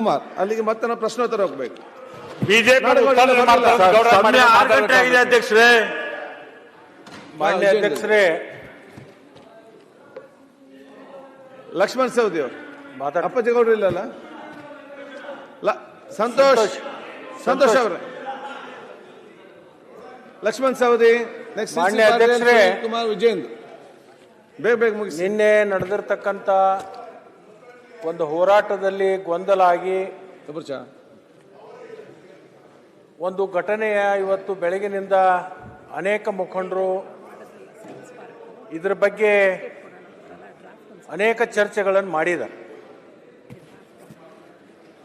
ಕುಮಾರ್ ಅಲ್ಲಿಗೆ ಮತ್ತೆ ನಾವು ಪ್ರಶ್ನೋತ್ತರ ಹೋಗ್ಬೇಕು. ಬಿಜೆಪಿ ಅಧ್ಯಕ್ಷರೇ. ಮಾನ್ಯ ಅಧ್ಯಕ್ಷರೇ. ಲಕ್ಷ್ಮಣ್ ಸೌದಿ ಅವರು. ಮಾತಾಡ ಅಪ್ಪಾಜಿ ಗೌಡ್ರು ಇಲ್ಲಲ್ಲ? ಲ- ಸಂತೋಷ್. ಸಂತೋಷ್. ಅವರೇ. ಲಕ್ಷ್ಮಣ್ ಸವದಿ ನೆಕ್ಸ್ಟ್ ಮಾನ್ಯ ಅಧ್ಯಕ್ಷರೇ. ಕುಮಾರ್ ವಿಜೇಂದ್ರ. ಬೇಗ ಬೇಗ ಮುಗಿಸಿ. ನಿನ್ನೆ ನಡೆದಿರ್ತಕ್ಕಂಥ ಒಂದು ಹೋರಾಟದಲ್ಲಿ ಗೊಂದಲ ಆಗಿ ಒಂದು ಘಟನೆಯ ಇವತ್ತು ಬೆಳಗಿನಿಂದ ಅನೇಕ ಮುಖಂಡರು ಇದರ ಬಗ್ಗೆ ಅನೇಕ ಚರ್ಚೆಗಳನ್ನು ಮಾಡಿದ್ದಾರೆ.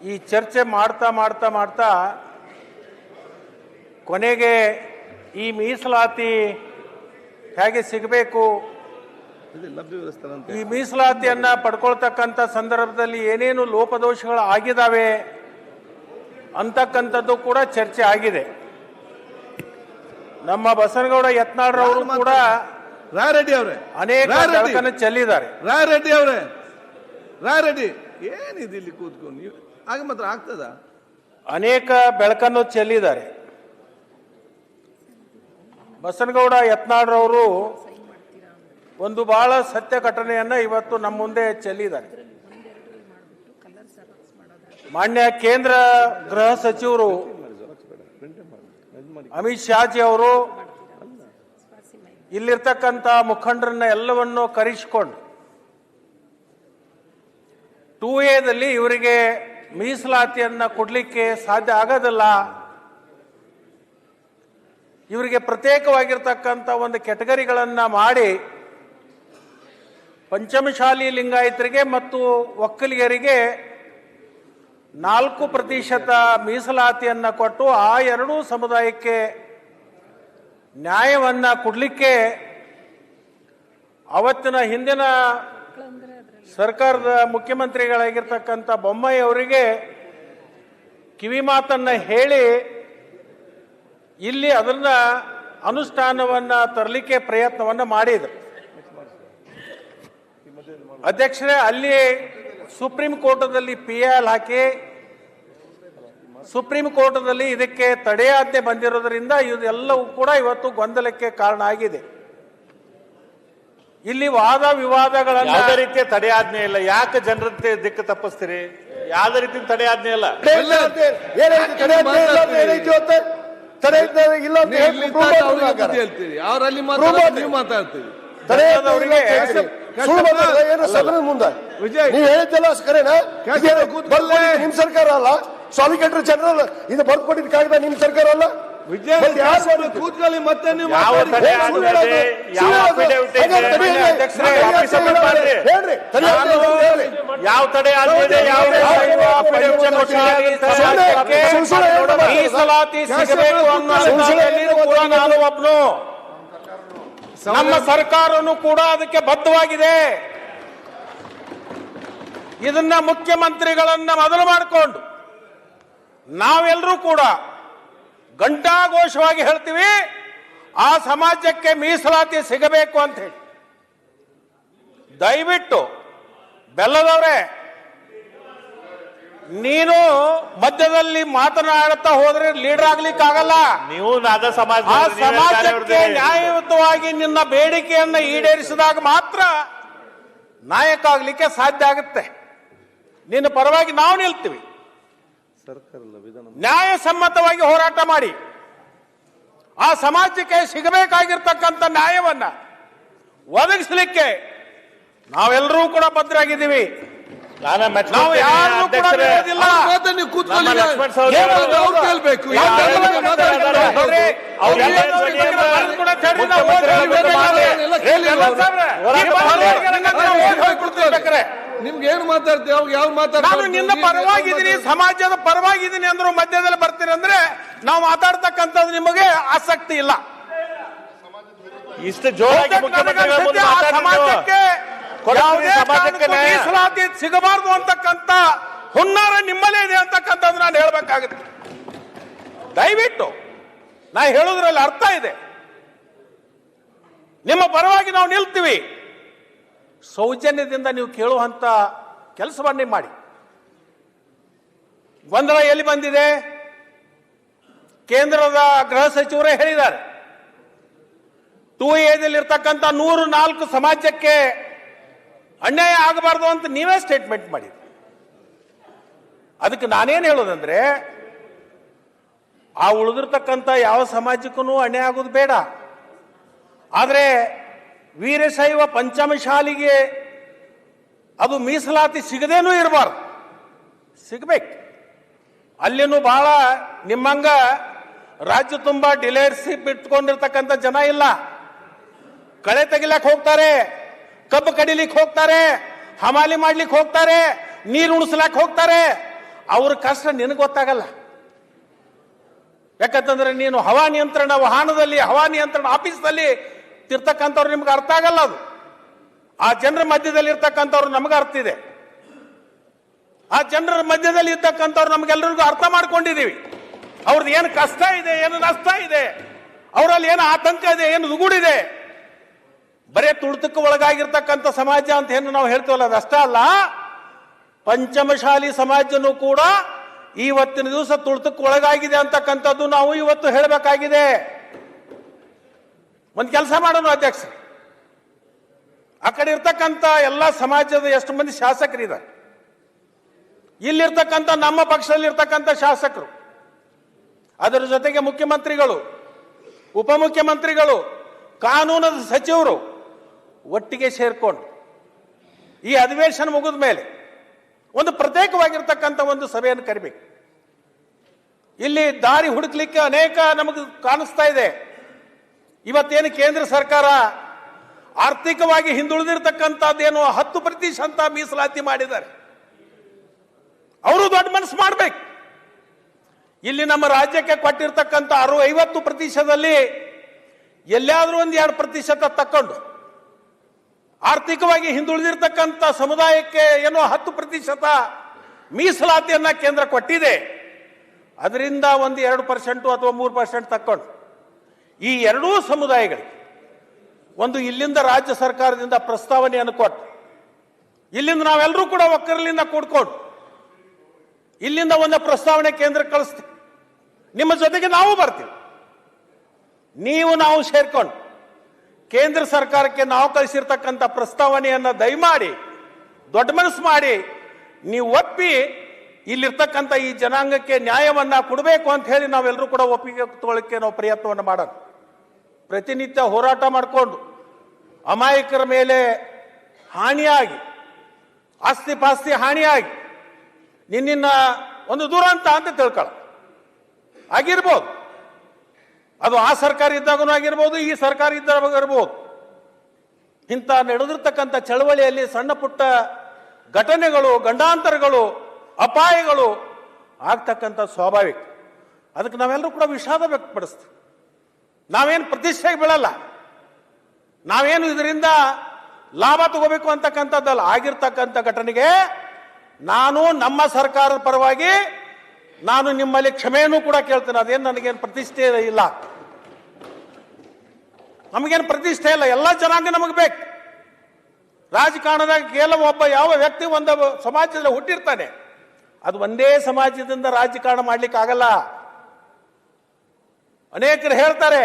ಈ ಚರ್ಚೆ ಮಾಡ್ತಾ ಮಾಡ್ತಾ ಮಾಡ್ತಾ ಕೊನೆಗೆ ಈ ಮೀಸಲಾತಿ ಹೇಗೆ ಸಿಗಬೇಕು ಇದು ಲಭ್ಯ ವ್ಯವಸ್ಥೆ ಅಂತ ಈ ಮೀಸಲಾತಿಯನ್ನ ಪಡ್ಕೊಳ್ತಕ್ಕಂಥ ಸಂದರ್ಭದಲ್ಲಿ ಏನೇನು ಲೋಪದೋಷಗಳು ಆಗಿದಾವೆ ಅಂತಕ್ಕಂಥದ್ದು ಕೂಡ ಚರ್ಚೆ ಆಗಿದೆ. ನಮ್ಮ ಬಸನಗೌಡ ಯತ್ನಾಳ್ರವರು ಕೂಡ ರಾಯರೆಡ್ಡಿ ಅವರೇ. ಅನೇಕ ಚೆಲ್ಲಿದ್ದಾರೆ. ರಾಯರೆಡ್ಡಿ ಅವರೇ. ರಾಯರೆಡ್ಡಿ ಏನಿದೆ ಇಲ್ಲಿ ಕೂತ್ಕೊಂಡು? ನೀವು ಆಗ ಮಾತ್ರ ಆಗ್ತದ? ಅನೇಕ ಬೆಳಕನ್ನು ಚೆಲ್ಲಿದ್ದಾರೆ. ಬಸನಗೌಡ ಯತ್ನಾಳ್ರವರು ಒಂದು ಬಹಳ ಸತ್ಯ ಘಟನೆಯನ್ನ ಇವತ್ತು ನಮ್ಮ ಮುಂದೆ ಚೆಲ್ಲಿದ್ದಾರೆ. ಮಾನ್ಯ ಕೇಂದ್ರ ಗೃಹ ಸಚಿವರು ಅಮಿತ್ ಶಾಜಿ ಅವರು ಇಲ್ಲಿರ್ತಕ್ಕಂಥ ಮುಖಂಡರನ್ನ ಎಲ್ಲವನ್ನೂ ಕರೆಸಿಕೊಂಡು ಟೂ ಎದಲ್ಲಿ ಇವರಿಗೆ ಮೀಸಲಾತಿಯನ್ನ ಕೊಡ್ಲಿಕ್ಕೆ ಸಾಧ್ಯ ಆಗೋದಿಲ್ಲ, ಇವರಿಗೆ ಪ್ರತ್ಯೇಕವಾಗಿರ್ತಕ್ಕಂಥ ಒಂದು ಕೆಟಗರಿಗಳನ್ನ ಮಾಡಿ ಪಂಚಮಶಾಲಿ ಲಿಂಗಾಯತರಿಗೆ ಮತ್ತು ಒಕ್ಕಲಿಗರಿಗೆ ನಾಲ್ಕು ಪ್ರತಿಶತ ಮೀಸಲಾತಿಯನ್ನು ಕೊಟ್ಟು ಆ ಎರಡೂ ಸಮುದಾಯಕ್ಕೆ ನ್ಯಾಯವನ್ನು ಕೊಡಲಿಕ್ಕೆ ಅವತ್ತಿನ ಹಿಂದಿನ ಸರ್ಕಾರದ ಮುಖ್ಯಮಂತ್ರಿಗಳಾಗಿರ್ತಕ್ಕಂಥ ಬೊಮ್ಮಾಯಿ ಅವರಿಗೆ ಕಿವಿಮಾತನ್ನು ಹೇಳಿ ಇಲ್ಲಿ ಅದನ್ನು ಅನುಷ್ಠಾನವನ್ನು ತರಲಿಕ್ಕೆ ಪ್ರಯತ್ನವನ್ನು ಮಾಡಿದ್ರು. ಅಧ್ಯಕ್ಷರೇ ಅಲ್ಲಿ ಸುಪ್ರೀಂ ಕೋರ್ಟದಲ್ಲಿ ಪಿ ಎಲ್ ಹಾಕಿ ಸುಪ್ರೀಂ ಕೋರ್ಟದಲ್ಲಿ ಇದಕ್ಕೆ ತಡೆಯಾಜ್ಞೆ ಬಂದಿರೋದ್ರಿಂದ ಇದೆಲ್ಲವೂ ಕೂಡ ಇವತ್ತು ಗೊಂದಲಕ್ಕೆ ಕಾರಣ ಆಗಿದೆ. ಇಲ್ಲಿ ವಾದ ವಿವಾದಗಳನ್ನು ಯಾವುದೇ ರೀತಿಯ ತಡೆಯಾಜ್ಞೆ ಇಲ್ಲ. ಯಾಕೆ ಜನರ ದಿಕ್ಕು ತಪ್ಪಿಸ್ತೀರಿ? ಯಾವ ರೀತಿ ತಡೆಯಾಜ್ಞೆ ಇಲ್ಲ ಮಾತಾಡ್ತೀವಿ ಹೇಳ್ತೀರಿ. ಅವ್ರಲ್ಲಿ Prove ಸುಳ್ಳು ಏನು ಸದನದ ಮುಂದೆ? ನೀವು ಹೇಳಿದ್ದೆಲ್ಲ ಕರೆನಾ. ನಿಮ್ ಸರ್ಕಾರ ಅಲ್ಲ? ಸಾಲಿಕೇಟರ್ ಜನರಲ್ ಇದು ಬರ್ಕೊಟ್ಟಿದ್ದ ಕಾಗದ ನಿಮ್ ಸರ್ಕಾರ ಅಲ್ಲ? ವಿಜಯ ಮತ್ತೆ? ಕೂತ್ಕೊಳ್ಳಿ ಯಾವ ತಡೆ. ಮೀಸಲಾತಿ ಸಿಗಬೇಕು ಅನ್ನೋ ನಾನು ಒಬ್ನು. ನಮ್ಮ ಸರ್ಕಾರನು ಕೂಡ ಅದಕ್ಕೆ ಬದ್ಧವಾಗಿದೆ. ಇದನ್ನ ಮುಖ್ಯಮಂತ್ರಿಗಳನ್ನ ಮೊದಲು ಮಾಡಿಕೊಂಡು ನಾವೆಲ್ಲರೂ ಕೂಡ ಘಂಟಾಘೋಷವಾಗಿ ಹೇಳ್ತೀವಿ ಆ ಸಮಾಜಕ್ಕೆ ಮೀಸಲಾತಿ ಸಿಗಬೇಕು ಅಂತ ಹೇಳಿ. ದಯವಿಟ್ಟು ಬೆಲ್ಲದವ್ರೆ ನೀನು ಮಧ್ಯದಲ್ಲಿ ಮಾತನಾಡುತ್ತಾ ಹೋದ್ರೆ ಲೀಡರ್ ಆಗ್ಲಿಕ್ಕೆ ಆಗಲ್ಲ ನೀವು ನಾದ ಸಮಾಜ ಆ ಸಮಾಜಕ್ಕೆ ನ್ಯಾಯಯುತವಾಗಿ ನಿನ್ನ ಬೇಡಿಕೆಯನ್ನ ಈಡೇರಿಸಿದಾಗ ಮಾತ್ರ ನಾಯಕ ಆಗ್ಲಿಕ್ಕೆ ಸಾಧ್ಯ ಆಗುತ್ತೆ. ನಿನ್ನ ಪರವಾಗಿ ನಾವು ನಿಲ್ತೀವಿ. ನ್ಯಾಯಸಮ್ಮತವಾಗಿ ಹೋರಾಟ ಮಾಡಿ. ಆ ಸಮಾಜಕ್ಕೆ ಸಿಗಬೇಕಾಗಿರ್ತಕ್ಕಂಥ ನ್ಯಾಯವನ್ನ ಒದಗಿಸಲಿಕ್ಕೆ ನಾವೆಲ್ಲರೂ ಕೂಡ ಭದ್ರಾಗಿದ್ದೀವಿ ನಾವು ಯಾರನ್ನೂ ಕೂಡ ಅಧ್ಯಕ್ಷರೇ ಬಿಡೋದಿಲ್ಲ. ಅವ್ರ ಮಾತನ್ನ ನೀವು ಕೂತ್ಕೊಳ್ಳಿ ನಮ್ಮ ಲಕ್ಷ್ಮಣ್ ಸವದಿ ಏನು ಅವರು- ಅವ್ರು ಕೇಳ್ಬೇಕು ಯಾವ ಯಾವ ಬೆಲ್ಲ ಬೆಲ್ಲ ಮಾತಾಡ್ತಾರೆ? ಮಾತಾಡ್ತಾರೆ? ಅವ್ರೆ, ಅವ್ರು ಅವ್ರು ಎಲ್ಲ ಎಲ್ಲ ಬಗ್ಗೆ ಬರೆದು ಕೂಡ ತಡಿ, ನಾವು ಮುಖ್ಯಮಂತ್ರಿ ಓದಿ ಅವರ ಎಲ್ಲ ಕೇಳಿ ಎಲ್ಲ ಅವ್ರು. ಸಾಬ್ರೆ, ಹೋರಾಟ ಈ ಮಾಡಿ. ಬಾಂಧವರಿಗೆ ನಾವು ಓದಿ ಹೋಗ್ಬಿಡ್ತಿರ್ಬೇಕಾರೆ. ನಿಮ್ಗೆ ಏನು ಮಾತಾಡ್ತೀವಿ ಅವ್ರು ಯಾವ ನಾನು ನಿನ್ನ ಪರವಾಗಿದ್ದೀನಿ ಸಮಾಜದ ಪರವಾಗಿದ್ದೀನಿ ಅಂದ್ರು ಮಧ್ಯದಲ್ಲಿ ಬರ್ತೀನಿ ಅಂದ್ರೆ ನಾವು ಮಾತಾಡ್ತಕ್ಕಂಥದ್ದು ನಿಮಗೆ ಆಸಕ್ತಿ ಇಲ್ಲ ಇಷ್ಟು ಜೋರಾಗಿ ಮುಖ್ಯಮಂತ್ರಿಗಳ ಮುಂದೆ ಆ ಮಾತಾಡಿದ್ರು. ಸಮಾಜಕ್ಕೆ ಸಮಾಜಕ್ಕೆ. ಮೀಸಲಾತಿ ಸಿಗಬಾರದು ಅಂತಕ್ಕಂತ ಹುನ್ನಾರ ನಿಮ್ಮಲ್ಲೇ ಇದೆ ಅಂತಕ್ಕಂಥದ್ದು ನಾನು ಹೇಳಬೇಕಾಗುತ್ತೆ. ದಯವಿಟ್ಟು ನಾ ಹೇಳೋದ್ರಲ್ಲಿ ಅರ್ಥ ಇದೆ. ನಿಮ್ಮ ಪರವಾಗಿ ನಾವು ನಿಲ್ತೀವಿ. ಸೌಜನ್ಯದಿಂದ ನೀವು ಕೇಳುವಂತ ಕೆಲಸವನ್ನೇ ಮಾಡಿ. ಗೊಂದಲ ಎಲ್ಲಿ ಬಂದಿದೆ? ಕೇಂದ್ರದ ಗೃಹ ಸಚಿವರೇ ಹೇಳಿದ್ದಾರೆ. ಟೂ ಎದಲ್ಲಿರ್ತಕ್ಕಂಥ ನೂರು ನಾಲ್ಕು ಸಮಾಜಕ್ಕೆ ಅನ್ಯಾಯ ಆಗಬಾರ್ದು ಅಂತ ನೀವೇ ಸ್ಟೇಟ್ಮೆಂಟ್ ಮಾಡಿದ್ರಿ. ಅದಕ್ಕೆ ನಾನೇನು ಹೇಳೋದಂದ್ರೆ, ಆ ಉಳಿದಿರ್ತಕ್ಕಂಥ ಯಾವ ಸಮಾಜಕ್ಕೂ ಅನ್ಯಾಯ ಆಗೋದು ಬೇಡ. ಆದರೆ ವೀರಶೈವ ಪಂಚಮಶಾಲಿಗೆ ಅದು ಮೀಸಲಾತಿ ಸಿಗದೇನೂ ಇರಬಾರ್ದು. ಸಿಗಬೇಕು. ಅಲ್ಲಿನೂ ಬಹಳ ನಿಮ್ಮಂಗ ರಾಜ್ಯ ತುಂಬ ಡಿಲೇರ್ಸಿ ಬಿಟ್ಕೊಂಡಿರ್ತಕ್ಕಂಥ ಜನ ಇಲ್ಲ. ಕಳೆ ತೆಗಿಲಕ್ಕೆ ಹೋಗ್ತಾರೆ. ಕಬ್ಬು ಕಡಿಲಿಕ್ಕೆ ಹೋಗ್ತಾರೆ, ಹಮಾಲಿ ಮಾಡ್ಲಿಕ್ಕೆ ಹೋಗ್ತಾರೆ, ನೀರು ಉಣಿಸ್ಲಾಕ್ ಹೋಗ್ತಾರೆ. ಅವ್ರ ಕಷ್ಟ ನಿನಗೆ ಗೊತ್ತಾಗಲ್ಲ. ಯಾಕಂತಂದ್ರೆ ನೀನು ಹವಾ ನಿಯಂತ್ರಣ, ವಾಹನದಲ್ಲಿ ಹವಾ ನಿಯಂತ್ರಣ, ಆಫೀಸ್ನಲ್ಲಿ ತಿರ್ತಕ್ಕಂಥವ್ರು ನಿಮ್ಗೆ ಅರ್ಥ ಆಗಲ್ಲ ಅದು. ಆ ಜನರ ಮಧ್ಯದಲ್ಲಿ ಇರ್ತಕ್ಕಂಥವ್ರು ನಮಗೆ ಅರ್ಥ ಇದೆ. ಆ ಜನರ ಮಧ್ಯದಲ್ಲಿ ಇರ್ತಕ್ಕಂಥವ್ರು ನಮ್ಗೆಲ್ಲರಿಗೂ ಅರ್ಥ ಮಾಡ್ಕೊಂಡಿದೀವಿ ಅವ್ರದ್ದು ಏನು ಕಷ್ಟ ಇದೆ, ಏನು ನಷ್ಟ ಇದೆ, ಅವರಲ್ಲಿ ಏನು ಆತಂಕ ಇದೆ, ಏನು ದುಗುಡಿದೆ ಬರೇ ತುಳಿತಕ್ಕೆ ಒಳಗಾಗಿರ್ತಕ್ಕಂಥ ಸಮಾಜ ಅಂತ ಏನು ನಾವು ಹೇಳ್ತೀವಲ್ಲ ಅದಷ್ಟೇ ಅಲ್ಲ. ಪಂಚಮಶಾಲಿ ಸಮಾಜನೂ ಕೂಡ ಇವತ್ತಿನ ದಿವಸ ತುಳಿತಕ್ಕೆ ಒಳಗಾಗಿದೆ ಅಂತಕ್ಕಂಥದ್ದು ನಾವು ಇವತ್ತು ಹೇಳಬೇಕಾಗಿದೆ. ಒಂದು ಕೆಲಸ ಮಾಡೋಣ ಅಧ್ಯಕ್ಷ. ಆ ಕಡೆ ಇರ್ತಕ್ಕಂಥ ಎಲ್ಲ ಸಮಾಜದ ಎಷ್ಟು ಮಂದಿ ಶಾಸಕರಿದ್ದಾರೆ? ಇಲ್ಲಿರ್ತಕ್ಕಂಥ ನಮ್ಮ ಪಕ್ಷದಲ್ಲಿ ಇರ್ತಕ್ಕಂಥ ಶಾಸಕರು, ಅದರ ಜೊತೆಗೆ ಮುಖ್ಯಮಂತ್ರಿಗಳು, ಉಪಮುಖ್ಯಮಂತ್ರಿಗಳು, ಕಾನೂನದ ಸಚಿವರು ಒಟ್ಟಿಗೆ ಸೇರ್ಕೊಂಡು ಈ ಅಧಿವೇಶನ ಮುಗಿದ ಮೇಲೆ ಒಂದು ಪ್ರತ್ಯೇಕವಾಗಿರ್ತಕ್ಕಂಥ ಒಂದು ಸಭೆಯನ್ನು ಕರಿಬೇಕು. ಇಲ್ಲಿ ದಾರಿ ಹುಡುಕ್ಲಿಕ್ಕೆ ಅನೇಕ ನಮಗೆ ಕಾಣಿಸ್ತಾ ಇದೆ. ಇವತ್ತೇನು ಕೇಂದ್ರ ಸರ್ಕಾರ ಆರ್ಥಿಕವಾಗಿ ಹಿಂದುಳಿದಿರ್ತಕ್ಕಂಥದ್ದೇನು ಹತ್ತು ಪ್ರತಿಶತ ಮೀಸಲಾತಿ ಮಾಡಿದ್ದಾರೆ. ಅವರು ದೊಡ್ಡ ಮನಸ್ಸು ಮಾಡ್ಬೇಕು. ಇಲ್ಲಿ ನಮ್ಮ ರಾಜ್ಯಕ್ಕೆ ಕೊಟ್ಟಿರ್ತಕ್ಕಂಥ ಅರು ಐವತ್ತು ಪ್ರತಿಶತದಲ್ಲಿ ಎಲ್ಲಾದ್ರೂ ಒಂದು ಎರಡು ಪ್ರತಿಶತ ತಕ್ಕೊಂಡು ಆರ್ಥಿಕವಾಗಿ ಹಿಂದುಳಿದಿರ್ತಕ್ಕಂಥ ಸಮುದಾಯಕ್ಕೆ ಏನೋ ಹತ್ತು ಪ್ರತಿಶತ ಮೀಸಲಾತಿಯನ್ನ ಕೇಂದ್ರ ಕೊಟ್ಟಿದೆ. ಅದರಿಂದ ಒಂದು ಎರಡು ಪರ್ಸೆಂಟು ಅಥವಾ ಮೂರು ಪರ್ಸೆಂಟ್ ತಕ್ಕೊಂಡು. ಈ ಎರಡೂ ಸಮುದಾಯಗಳಿಗೆ ಒಂದು ಇಲ್ಲಿಂದ ರಾಜ್ಯ ಸರ್ಕಾರದಿಂದ ಪ್ರಸ್ತಾವನೆಯನ್ನು ಕೊಟ್ಟು, ಇಲ್ಲಿಂದ ನಾವೆಲ್ಲರೂ ಕೂಡ ಒಕ್ಕರಲಿಂದ ಕೂಡ್ಕೊಂಡು, ಇಲ್ಲಿಂದ ಒಂದು ಪ್ರಸ್ತಾವನೆ ಕೇಂದ್ರ ಕಳಿಸ್ತೀವಿ. ನಿಮ್ಮ ಜೊತೆಗೆ ನಾವು ಬರ್ತೀವಿ. ನೀವು ನಾವು ಸೇರ್ಕೊಂಡು ಕೇಂದ್ರ ಸರ್ಕಾರಕ್ಕೆ ನಾವು ಕಳಿಸಿರ್ತಕ್ಕಂಥ ಪ್ರಸ್ತಾವನೆಯನ್ನು ದಯಮಾಡಿ, ದೊಡ್ಡ ಮನಸ್ಸು ಮಾಡಿ, ನೀವು ಒಪ್ಪಿ ಇಲ್ಲಿರ್ತಕ್ಕಂಥ ಈ ಜನಾಂಗಕ್ಕೆ ನ್ಯಾಯವನ್ನ ಕೊಡಬೇಕು ಅಂತ ಹೇಳಿ ನಾವೆಲ್ಲರೂ ಕೂಡ ಒಪ್ಪಿಗೆ ತೊಳಕ್ಕೆ ನಾವು ಪ್ರಯತ್ನವನ್ನು ಮಾಡೋಣ. ಪ್ರತಿನಿತ್ಯ ಹೋರಾಟ ಮಾಡಿಕೊಂಡು, ಅಮಾಯಕರ ಮೇಲೆ ಹಾನಿಯಾಗಿ ಆಸ್ತಿ ಪಾಸ್ತಿ ಹಾನಿಯಾಗಿ ನಿನ್ನ ಒಂದು ದುರಂತ ಅಂತ ತಿಳ್ಕೊಳ್ಳ ಆಗಿರ್ಬೋದು. ಅದು ಆ ಸರ್ಕಾರ ಇದ್ದಾಗೂ ಆಗಿರ್ಬೋದು, ಈ ಸರ್ಕಾರ ಇದ್ದಾಗ ಇರ್ಬೋದು. ಇಂಥ ನಡೆದಿರ್ತಕ್ಕಂಥ ಚಳವಳಿಯಲ್ಲಿ ಸಣ್ಣ ಪುಟ್ಟ ಘಟನೆಗಳು, ಗಂಡಾಂತರಗಳು, ಅಪಾಯಗಳು ಆಗ್ತಕ್ಕಂಥ ಸ್ವಾಭಾವಿಕ. ಅದಕ್ಕೆ ನಾವೆಲ್ಲರೂ ಕೂಡ ವಿಷಾದ ವ್ಯಕ್ತಪಡಿಸ್ತೀವಿ. ನಾವೇನು ಪ್ರತಿಷ್ಠೆಗೆ ಬೀಳಲ್ಲ. ನಾವೇನು ಇದರಿಂದ ಲಾಭ ತಗೋಬೇಕು ಅಂತಕ್ಕಂಥದ್ದಲ್ಲ. ಆಗಿರ್ತಕ್ಕಂಥ ಘಟನೆಗೆ ನಾನು ನಮ್ಮ ಸರ್ಕಾರದ ಪರವಾಗಿ ನಾನು ನಿಮ್ಮಲ್ಲಿ ಕ್ಷಮೆಯನ್ನು ಕೂಡ ಕೇಳ್ತೇನೆ. ಅದೇನು ನನಗೇನು ಪ್ರತಿಷ್ಠೆ ಇಲ್ಲ. ನಮಗೇನು ಪ್ರತಿಷ್ಠೆ ಇಲ್ಲ, ಎಲ್ಲ ಜನಾಂಗ ನಮಗೆ ಬೇಕು. ರಾಜಕಾರಣದಾಗ ಕೇವಲ ಒಬ್ಬ ಯಾವ ವ್ಯಕ್ತಿ ಒಂದು ಸಮಾಜದಲ್ಲಿ ಹುಟ್ಟಿರ್ತಾನೆ, ಅದು ಒಂದೇ ಸಮಾಜದಿಂದ ರಾಜಕಾರಣ ಮಾಡ್ಲಿಕ್ಕೆ ಆಗಲ್ಲ. ಅನೇಕರು ಹೇಳ್ತಾರೆ,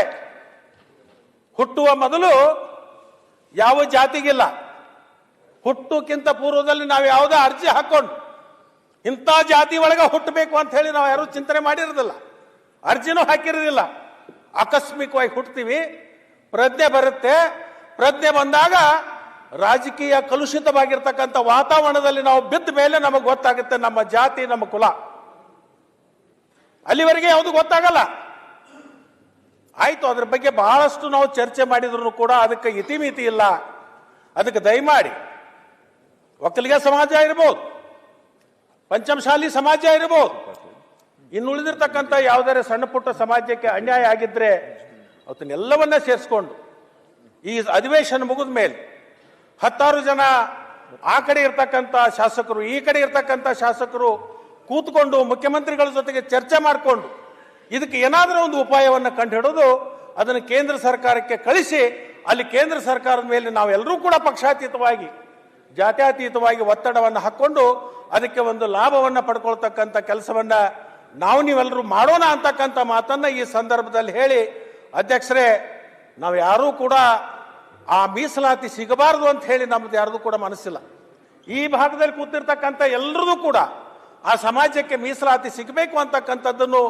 ಹುಟ್ಟುವ ಮೊದಲು ಯಾವ ಜಾತಿಗಿಲ್ಲ ಹುಟ್ಟುಕ್ಕಿಂತ ಪೂರ್ವದಲ್ಲಿ ನಾವು ಯಾವುದೇ ಅರ್ಜಿ ಹಾಕೊಂಡು ಇಂಥ ಜಾತಿ ಒಳಗೆ ಹುಟ್ಟಬೇಕು ಅಂತ ಹೇಳಿ ನಾವು ಯಾರೂ ಚಿಂತನೆ ಮಾಡಿರೋದಿಲ್ಲ. ಅರ್ಜಿನೂ ಹಾಕಿರೋದಿಲ್ಲ. ಆಕಸ್ಮಿಕವಾಗಿ ಹುಟ್ಟುತ್ತೀವಿ ಪ್ರಜ್ಞೆ ಬರುತ್ತೆ. ಪ್ರಜ್ಞೆ ಬಂದಾಗ ರಾಜಕೀಯ ಕಲುಷಿತವಾಗಿರ್ತಕ್ಕಂಥ ವಾತಾವರಣದಲ್ಲಿ ನಾವು ಬಿದ್ದ ಮೇಲೆ ನಮಗೆ ಗೊತ್ತಾಗುತ್ತೆ ನಮ್ಮ ಜಾತಿ, ನಮ್ಮ ಕುಲ. ಅಲ್ಲಿವರೆಗೆ ಯಾವುದು ಗೊತ್ತಾಗಲ್ಲ. ಆಯಿತು, ಅದ್ರ ಬಗ್ಗೆ ಬಹಳಷ್ಟು ನಾವು ಚರ್ಚೆ ಮಾಡಿದ್ರು ಕೂಡ ಅದಕ್ಕೆ ಇತಿಮಿತಿ ಇಲ್ಲ. ಅದಕ್ಕೆ ದಯಮಾಡಿ. ಒಕ್ಕಲಿಗ ಸಮಾಜ ಇರ್ಬೋದು. ಪಂಚಮಶಾಲಿ ಸಮಾಜ ಇರ್ಬೋದು. ಇನ್ನುಳಿದಿರ್ತಕ್ಕಂಥ ಯಾವುದಾದ್ರೂ ಸಣ್ಣ ಪುಟ್ಟ ಸಮಾಜಕ್ಕೆ ಅನ್ಯಾಯ ಆಗಿದ್ರೆ ಅವತ್ತನ್ನೆಲ್ಲವನ್ನ ಸೇರಿಸ್ಕೊಂಡು ಈ ಅಧಿವೇಶನ ಮುಗಿದ ಮೇಲೆ ಹತ್ತಾರು ಜನ ಆ ಕಡೆ ಇರ್ತಕ್ಕಂಥ ಶಾಸಕರು, ಈ ಕಡೆ ಇರ್ತಕ್ಕಂಥ ಶಾಸಕರು ಕೂತ್ಕೊಂಡು ಮುಖ್ಯಮಂತ್ರಿಗಳ ಜೊತೆಗೆ ಚರ್ಚೆ ಮಾಡಿಕೊಂಡು ಇದಕ್ಕೆ ಏನಾದರೂ ಒಂದು ಉಪಾಯವನ್ನು ಕಂಡುಹಿಡಿದು ಅದನ್ನು ಕೇಂದ್ರ ಸರ್ಕಾರಕ್ಕೆ ಕಳಿಸಿ, ಅಲ್ಲಿ ಕೇಂದ್ರ ಸರ್ಕಾರದ ಮೇಲೆ ನಾವೆಲ್ಲರೂ ಕೂಡ ಪಕ್ಷಾತೀತವಾಗಿ, ಜಾತ್ಯಾತೀತವಾಗಿ ಒತ್ತಡವನ್ನು ಹಾಕ್ಕೊಂಡು ಅದಕ್ಕೆ ಒಂದು ಲಾಭವನ್ನು ಪಡ್ಕೊಳ್ತಕ್ಕಂಥ ಕೆಲಸವನ್ನು ನಾವು ನೀವೆಲ್ಲರೂ ಮಾಡೋಣ ಅಂತಕ್ಕಂಥ ಮಾತನ್ನು ಈ ಸಂದರ್ಭದಲ್ಲಿ ಹೇಳಿ ಅಧ್ಯಕ್ಷರೇ, ನಾವು ಯಾರೂ ಕೂಡ ಆ ಮೀಸಲಾತಿ ಸಿಗಬಾರದು ಅಂತ ಹೇಳಿ ನಮ್ದು ಯಾರ್ದು ಕೂಡ ಮನಸ್ಸಿಲ್ಲ. ಈ ಭಾಗದಲ್ಲಿ ಕೂತಿರ್ತಕ್ಕಂಥ ಎಲ್ಲರದು ಕೂಡ ಆ ಸಮಾಜಕ್ಕೆ ಮೀಸಲಾತಿ ಸಿಗಬೇಕು ಅಂತಕ್ಕಂಥದ್ದನ್ನು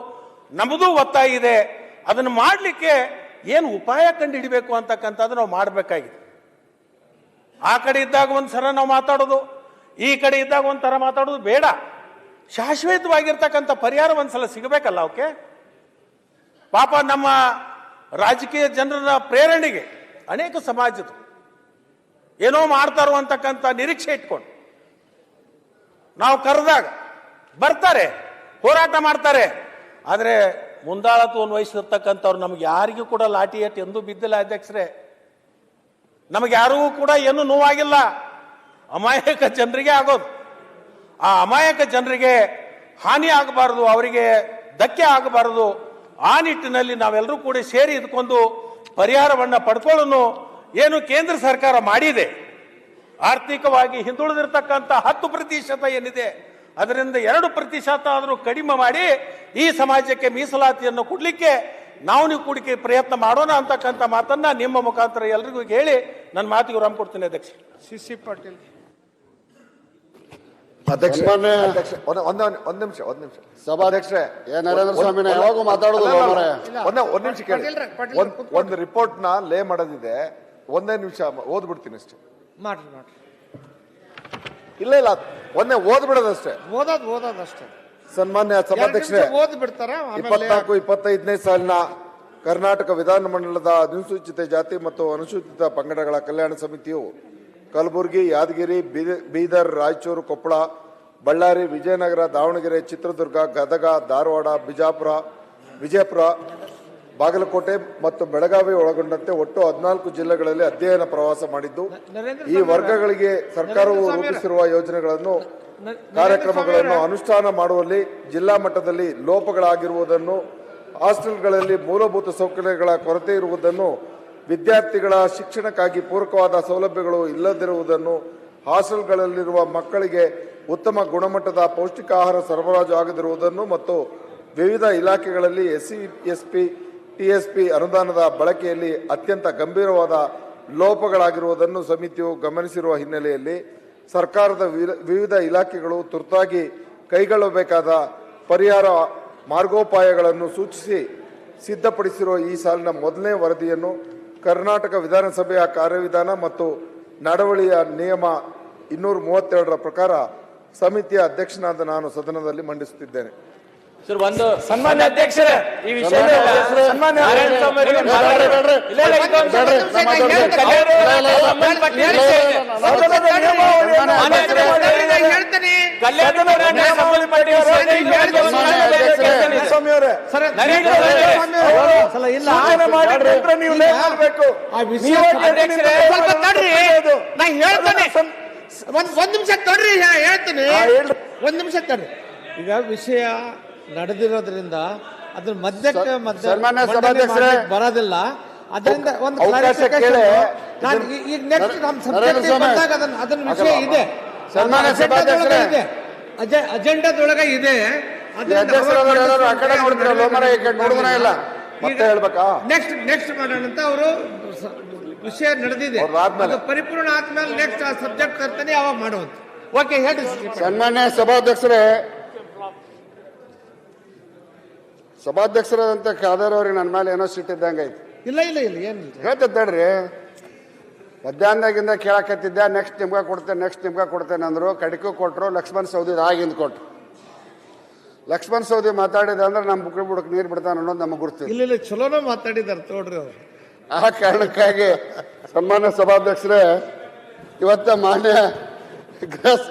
ನಮ್ಮದು ಒತ್ತಾಯ ಇದೆ. ಅದನ್ನು ಮಾಡಲಿಕ್ಕೆ ಏನು ಉಪಾಯ ಕಂಡು ಹಿಡಿಬೇಕು ಅಂತಕ್ಕಂಥದ್ದು ನಾವು ಮಾಡಬೇಕಾಗಿದೆ. ಆ ಕಡೆ ಇದ್ದಾಗ ಒಂದು ಸರ ನಾವು ಮಾತಾಡೋದು, ಈ ಕಡೆ ಇದ್ದಾಗ ಒಂಥರ ಮಾತಾಡೋದು ಬೇಡ. ಶಾಶ್ವತವಾಗಿರ್ತಕ್ಕಂಥ ಪರಿಹಾರ ಒಂದ್ಸಲ ಸಿಗಬೇಕಲ್ಲ ಅವಕ್ಕೆ ಪಾಪ ನಮ್ಮ ರಾಜಕೀಯ ಜನರ ಪ್ರೇರಣೆಗೆ ಅನೇಕ ಸಮಾಜದ ಏನೋ ಮಾಡ್ತಾರೋ ಅಂತಕ್ಕಂಥ ನಿರೀಕ್ಷೆ ಇಟ್ಕೊಂಡು ನಾವು ಕರೆದಾಗ ಬರ್ತಾರೆ, ಹೋರಾಟ ಮಾಡ್ತಾರೆ. ಆದರೆ ಮುಂದಾಳತ್ವವನ್ನು ವಹಿಸಿರ್ತಕ್ಕಂಥವ್ರು ನಮ್ಗೆ ಯಾರಿಗೂ ಕೂಡ ಲಾಠಿ ಏಟ್ ಎಂದೂ ಬಿದ್ದಿಲ್ಲ ಅಧ್ಯಕ್ಷರೇ. ನಮಗೆ ಯಾರಿಗೂ ಕೂಡ ಏನು ನೋವಾಗಿಲ್ಲ. ಅಮಾಯಕ ಜನರಿಗೆ ಆಗೋದು. ಆ ಅಮಾಯಕ ಜನರಿಗೆ ಹಾನಿ ಆಗಬಾರದು, ಅವರಿಗೆ ಧಕ್ಕೆ ಆಗಬಾರದು. ಆ ನಿಟ್ಟಿನಲ್ಲಿ ನಾವೆಲ್ಲರೂ ಕೂಡ ಸೇರಿ ಇದಕ್ಕೊಂದು ಪರಿಹಾರವನ್ನು ಪಡ್ಕೊಳ್ಳೋನು ಏನು ಕೇಂದ್ರ ಸರ್ಕಾರ ಮಾಡಿದೆ. ಆರ್ಥಿಕವಾಗಿ ಹಿಂದುಳಿದಿರ್ತಕ್ಕಂಥ ಹತ್ತು ಪ್ರತಿಶತ ಏನಿದೆ, ಅದರಿಂದ ಎರಡು ಪ್ರತಿಶತ ಆದರೂ ಕಡಿಮೆ ಮಾಡಿ ಈ ಸಮಾಜಕ್ಕೆ ಮೀಸಲಾತಿಯನ್ನು ಕೊಡಲಿಕ್ಕೆ ನಾವು ನೀವು ಕೂಡಿಕೆ ಪ್ರಯತ್ನ ಮಾಡೋಣ ಅಂತಕ್ಕಂಥ ಮಾತನ್ನ ನಿಮ್ಮ ಮುಖಾಂತರ ಎಲ್ರಿಗೂ ಹೇಳಿ ನನ್ನ ಮಾತಿಗೆ ವಿರಾಮ ಕೊಡ್ತೀನಿ ಅಧ್ಯಕ್ಷ ಸಿ ಪಾಟೀಲ್. ಅಧ್ಯಕ್ಷ ಒಂದ್ ನಿಮಿಷ ಒಂದ್ ನಿಮಿಷ. ಸಭಾಧ್ಯಕ್ಷ ಏ ನರೇಂದ್ರ ಸ್ವಾಮಿನ ಯಾವಾಗ ಮಾತಾಡೋದು ಒಂದೇ ಒಂದ್ ನಿಮಿಷ ಕೇಳಿ. ಒಂದ್ ಒಂದು ರಿಪೋರ್ಟ್ನ ಲೇ ಮಾಡೋದಿದೆ. ಒಂದೇ ನಿಮಿಷ ಓದ್ಬಿಡ್ತೀನಿ ಅಷ್ಟೇ. ಮಾಡ್ರಿ ಮಾಡ್ರಿ. ಇಲ್ಲ ಇಲ್ಲ ಒಂದೇ ಓದ್ಬಿಡೋದಷ್ಟೇ ಓದೋದ್ ಓದೋದ್ ಅಷ್ಟೇ. ಸನ್ಮಾನ್ಯ ಸಭಾಧ್ಯಕ್ಷರೇ ನಿಮಿಷ ಓದ್ ಬಿಡ್ತಾರ ಆಮೇಲೆ ಇಪ್ಪತ್ನಾಲ್ಕು ಇಪ್ಪತ್ತೈದನೇ ಸಾಲಿನ ಕರ್ನಾಟಕ ವಿಧಾನಮಂಡಲದ ಅನುಸೂಚಿತ ಜಾತಿ ಮತ್ತು ಅನುಸೂಚಿತ ಪಂಗಡಗಳ ಕಲ್ಯಾಣ ಸಮಿತಿಯು ಕಲಬುರಗಿ ಯಾದಗಿರಿ ಬೀದ- ಬೀದರ್ ರಾಯಚೂರು ಕೊಪ್ಪಳ ಬಳ್ಳಾರಿ ವಿಜಯನಗರ ದಾವಣಗೆರೆ ಚಿತ್ರದುರ್ಗ ಗದಗ ಧಾರವಾಡ ಬಿಜಾಪುರ ವಿಜಯಪುರ ಬಾಗಲಕೋಟೆ ಮತ್ತು ಬೆಳಗಾವಿ ಒಳಗೊಂಡಂತೆ ಒಟ್ಟು ಹದಿನಾಲ್ಕು ಜಿಲ್ಲೆಗಳಲ್ಲಿ ಅಧ್ಯಯನ ಪ್ರವಾಸ ಮಾಡಿದ್ದು. ಈ ವರ್ಗಗಳಿಗೆ ಸರ್ಕಾರವು ರೂಪಿಸಿರುವ ಯೋಜನೆಗಳನ್ನು ಕಾರ್ಯಕ್ರಮಗಳನ್ನು ಅನುಷ್ಠಾನ ಮಾಡುವಲ್ಲಿ ಜಿಲ್ಲಾ ಮಟ್ಟದಲ್ಲಿ ಲೋಪಗಳಾಗಿರುವುದನ್ನು ಹಾಸ್ಟೆಲ್ಗಳಲ್ಲಿ ಮೂಲಭೂತ ಸೌಕರ್ಯಗಳ ಕೊರತೆ ಇರುವುದನ್ನು ವಿದ್ಯಾರ್ಥಿಗಳ ಶಿಕ್ಷಣಕ್ಕಾಗಿ ಪೂರಕವಾದ ಸೌಲಭ್ಯಗಳು ಇಲ್ಲದಿರುವುದನ್ನು ಹಾಸ್ಟೆಲ್ಗಳಲ್ಲಿರುವ ಮಕ್ಕಳಿಗೆ ಉತ್ತಮ ಗುಣಮಟ್ಟದ ಪೌಷ್ಟಿಕ ಆಹಾರ ಸರಬರಾಜು ಆಗದಿರುವುದನ್ನು ಮತ್ತು ವಿವಿಧ ಇಲಾಖೆಗಳಲ್ಲಿ ಎಸ್ಸಿ ಎಸ್ ಪಿ ಅನುದಾನದ ಬಳಕೆಯಲ್ಲಿ ಅತ್ಯಂತ ಗಂಭೀರವಾದ ಲೋಪಗಳಾಗಿರುವುದನ್ನು ಸಮಿತಿಯು ಗಮನಿಸಿರುವ ಹಿನ್ನೆಲೆಯಲ್ಲಿ ಸರ್ಕಾರದ ವಿವಿಧ ಇಲಾಖೆಗಳು ತುರ್ತಾಗಿ ಕೈಗೊಳ್ಳಬೇಕಾದ ಪರಿಹಾರ ಮಾರ್ಗೋಪಾಯಗಳನ್ನು ಸೂಚಿಸಿ ಸಿದ್ಧಪಡಿಸಿರುವ ಈ ಸಾಲಿನ ಮೊದಲನೇ ವರದಿಯನ್ನು ಕರ್ನಾಟಕ ವಿಧಾನಸಭೆಯ ಕಾರ್ಯವಿಧಾನ ಮತ್ತು ನಡವಳಿಯ ನಿಯಮ ಇನ್ನೂರ ಮೂವತ್ತೆರಡರ ಪ್ರಕಾರ ಸಮಿತಿಯ ಅಧ್ಯಕ್ಷನಾದ ನಾನು ಸದನದಲ್ಲಿ ಮಂಡಿಸುತ್ತಿದ್ದೇನೆ. ಸರ್ ಒಂದು ಸನ್ಮಾನ್ಯ ಅಧ್ಯಕ್ಷರೇ ಈ ವಿಷಯ ಸನ್ಮಾನ್ಯ. ಕಲ್ಯಾಣ ಹೇಳ್ತೀನಿ. ಒಂದು ಒಂದ್ ಒಂದ್ ನಿಮಿಷ ತಡ್ರಿ ಹೇಳ್ತೇನೆ. ಒಂದ್ ನಿಮಿಷ ತಡ್ರಿ. ಈಗ ವಿಷಯ ನಡೆದಿರೋದ್ರಿಂದ ಅದ್ರ ಮಧ್ಯಕ್ಕೆ ಮಧ್ಯ. ಬರೋದಿಲ್ಲ. ಅದರಿಂದ ಒಂದು ನಾನು ಈ- ಈಗ ನೆಕ್ಸ್ಟ್ ನಮ್ಮ ಸಬ್ಜೆಕ್ಟ್. ಬಂದಾಗ ಅದನ್ನ ಅದನ್ನ ವಿಷಯ ಇದೆ. ಅಜೆಂಡಾದೊಳಗೆ ಇದೆ. ಈ ಅಧ್ಯಕ್ಷರಾದವ್ರು ಎಲ್ಲರೂ ಆ ಕಡೆ ನೋಡ್ತಿರಲ್ಲ ಮರ ಈ ಕಡೆ ನೋಡುವನೇ ಇಲ್ಲ. ಮತ್ತೆ ಹೇಳ್ಬೇಕಾ? ನೆಕ್ಸ್ಟ್ ನೆಕ್ಸ್ಟ್ ಮಾಡೋಣ ಅಂತ ಅವರು ವಿಷಯ ನಡೆದಿದೆ. ಅವ್ರು ಆದ್ಮೇಲೆ. ಪರಿಪೂರ್ಣ ಆದ್ಮೇಲೆ ನೆಕ್ಸ್ಟ್ ಆ ಸಬ್ಜೆಕ್ಟ್ ತರ್ತಾನೆ ಅವಾಗ ಮಾಡುವಂತ. ಓಕೆ ಹೇಳಿ. ಸನ್ಮಾನ್ಯ ಸಭಾಧ್ಯಕ್ಷರೇ ಸಭಾಧ್ಯಕ್ಷರಾದಂತ ಖಾದರ್ ಅವ್ರಿಗೆ ನನ್ನ ಮೇಲೆ ಏನೋ ಸಿಟ್ಟಿದ್ದಂಗೆ ಐತಿ. ಇಲ್ಲ ಇಲ್ಲ ಇಲ್ಲ ಏನಿಲ್ಲ. ತಡ್ರಿ. ಮಧ್ಯಾಹ್ನದಾಗಿಂದ ಕೇಳಕತ್ತಿದ್ದೆ ನೆಕ್ಸ್ಟ್ ನಿಮ್ಗೆ ಕೊಡ್ತೇನೆ ನೆಕ್ಸ್ಟ್ ನಿಮ್ಗೆ ಕೊಡ್ತೇನೆ ಅಂದ್ರು ಕಡಿಕೆ ಕೊಟ್ಟರು ಲಕ್ಷ್ಮಣ್ ಸೌದಿ ಆಗಿಂದ ಕೊಟ್ರು. ಲಕ್ಷ್ಮಣ್ ಸೌದಿ ಮಾತಾಡಿದ ಅಂದ್ರೆ ನಮ್ಮ ಬುಕ್ ಬುಡಕ್ ನೀರು ಬಿಡ್ತಾನೆ ಅನ್ನೋದು ನಮಗೆ ಗುರುತು. ಇಲ್ಲ ಇಲ್ಲ ಚಲೋನೋ ಮಾತಾಡಿದಾರೆ ತೋಡ್ರಿ ಅವ್ರು. ಆ ಕಾರಣಕ್ಕಾಗಿ ಸನ್ಮಾನ್ಯ ಸಭಾಧ್ಯಕ್ಷರೇ ಇವತ್ತ ಮಾನ್ಯ ಗ್ರಸ್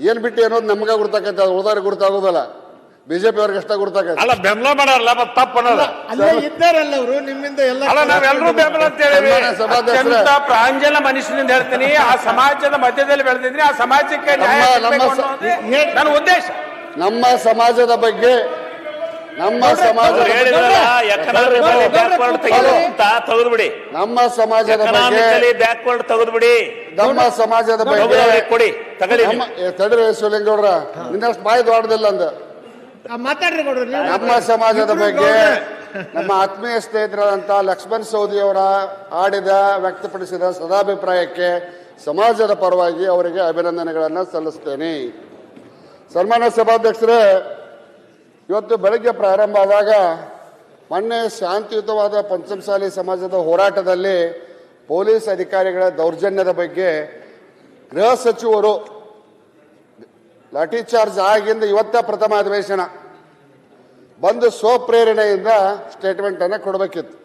ಏನ್ ಬಿಟ್ಟು ಅನ್ನೋದು ನಮ್ಗೆ ಗುರ್ತಾಕೈತೆ ಅದು ಉಳಿದವ್ರಿಗೆ ಗುರ್ತಾಗೋದಲ್ಲ. ಬಿಜೆಪಿ ಅವ್ರಿಗೆ ಅಷ್ಟ ಗುರ್ತಾಕೈತೆ ಅಲ್ಲ ಬೆಂಬಲ ಮಾಡಲ್ಲ ಮತ್ತೆ ತಪ್ಪು ಅನ್ನೋದು. ಅಲ್ಲೇ ಇದ್ದಾರಲ್ಲ ಅವರು ನಿಮ್ಮಿಂದ ಎಲ್ಲ ಅಲ್ಲ ನಾವೆಲ್ಲರೂ ಬೆಂಬಲ ಅಂತ ಹೇಳಿವಿ ಸನ್ಮಾನ್ಯ ಸಭಾಧ್ಯಕ್ಷರೇ. ಅತ್ಯಂತ ಪ್ರಾಂಜಲ ಮನುಷ್ಯನಿಂದ ಹೇಳ್ತೀನಿ ಆ ಸಮಾಜದ ಮಧ್ಯದಲ್ಲಿ ಬೆಳೆದಿದ್ರಿ ಆ ಸಮಾಜಕ್ಕೆ ನ್ಯಾಯ ನಮ್ಮ- ನಮ್ಮ ಸಿಗ್ಬೇಕು ಅನ್ನೋದೇ ನನ್ನ ಉದ್ದೇಶ. ನಮ್ಮ ಸಮಾಜದ ಬಗ್ಗೆ ನಮ್ಮ ಸಮಾಜ ತೆಗೆದ್ಬಿಡಿ. ನಮ್ಮ ಸಮಾಜದ ಬಗ್ಗೆ ಬ್ಯಾಕ್ವರ್ಡ್ ತೆಗೆದ್ಬಿಡಿ. ನಮ್ಮ ಸಮಾಜದ ಬಗ್ಗೆ ಕೊಡಿ. ತಗಲಿ ತಡ್ರಿ ಶಿವಲಿಂಗೌಡ್ರ ನಿನ್ನಷ್ಟು ಬಾಯಿ ದೊಡ್ಡದಿಲ್ಲ ಅಂದ. ಆ, ಮಾತಾಡ್ರಿ ಗೌಡ್ರು ನಮ್ಮ ಸಮಾಜದ ಬಗ್ಗೆ ನಮ್ಮ ಆತ್ಮೀಯ ಸ್ನೇಹಿತರಾದಂತ ಲಕ್ಷ್ಮಣ್ ಸೌದಿ ಅವರ ಆಡಿದ ವ್ಯಕ್ತಪಡಿಸಿದ ಸದಾಭಿಪ್ರಾಯಕ್ಕೆ ಸಮಾಜದ ಪರವಾಗಿ ಅವರಿಗೆ ಅಭಿನಂದನೆಗಳನ್ನು ಸಲ್ಲಿಸ್ತೇನೆ. ಸನ್ಮಾನ್ಯ ಸಭಾಧ್ಯಕ್ಷರೇ, ಇವತ್ತು ಬೆಳಗ್ಗೆ ಪ್ರಾರಂಭ ಆದಾಗ ಮೊನ್ನೆ ಶಾಂತಿಯುತವಾದ ಪಂಚಮಸಾಲಿ ಸಮಾಜದ ಹೋರಾಟದಲ್ಲಿ ಪೊಲೀಸ್ ಅಧಿಕಾರಿಗಳ ದೌರ್ಜನ್ಯದ ಬಗ್ಗೆ ಗೃಹ ಸಚಿವರು ಲಾಠಿ ಚಾರ್ಜ್ ಆಗಿಂದ ಇವತ್ತ ಪ್ರಥಮ ಅಧಿವೇಶನ. ಬಂದು ಸ್ವಪ್ರೇರಣೆಯಿಂದ ಸ್ಟೇಟ್ಮೆಂಟ್ ಅನ್ನ ಕೊಡಬೇಕಿತ್ತು.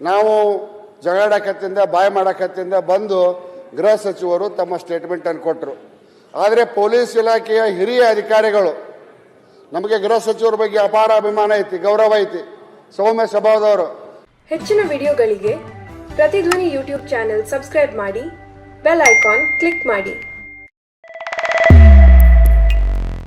ನಾವು ಜಗಳಾಡಕತ್ತಿಂದ, ಬಾಯ್ ಮಾಡಕತ್ತಿಂದ ಬಂದು ಗೃಹ ಸಚಿವರು ತಮ್ಮ ಸ್ಟೇಟ್ಮೆಂಟ್ ಅನ್ನು ಕೊಟ್ಟರು. ಆದರೆ ಪೊಲೀಸ್ ಇಲಾಖೆಯ ಹಿರಿಯ ಅಧಿಕಾರಿಗಳು, ನಮಗೆ ಗೃಹ ಸಚಿವರ ಬಗ್ಗೆ ಅಪಾರ ಅಭಿಮಾನ ಐತಿ, ಗೌರವ ಐತಿ. ಸೌಮ್ಯ ಸ್ವಭಾವದವರು. ಹೆಚ್ಚಿನ ವಿಡಿಯೋಗಳಿಗೆ ಪ್ರತಿಧ್ವನಿ ಯೂಟ್ಯೂಬ್ ಚಾನೆಲ್ ಸಬ್ಸ್ಕ್ರೈಬ್ ಮಾಡಿ, ಬೆಲ್ ಐಕಾನ್ ಕ್ಲಿಕ್ ಮಾಡಿ.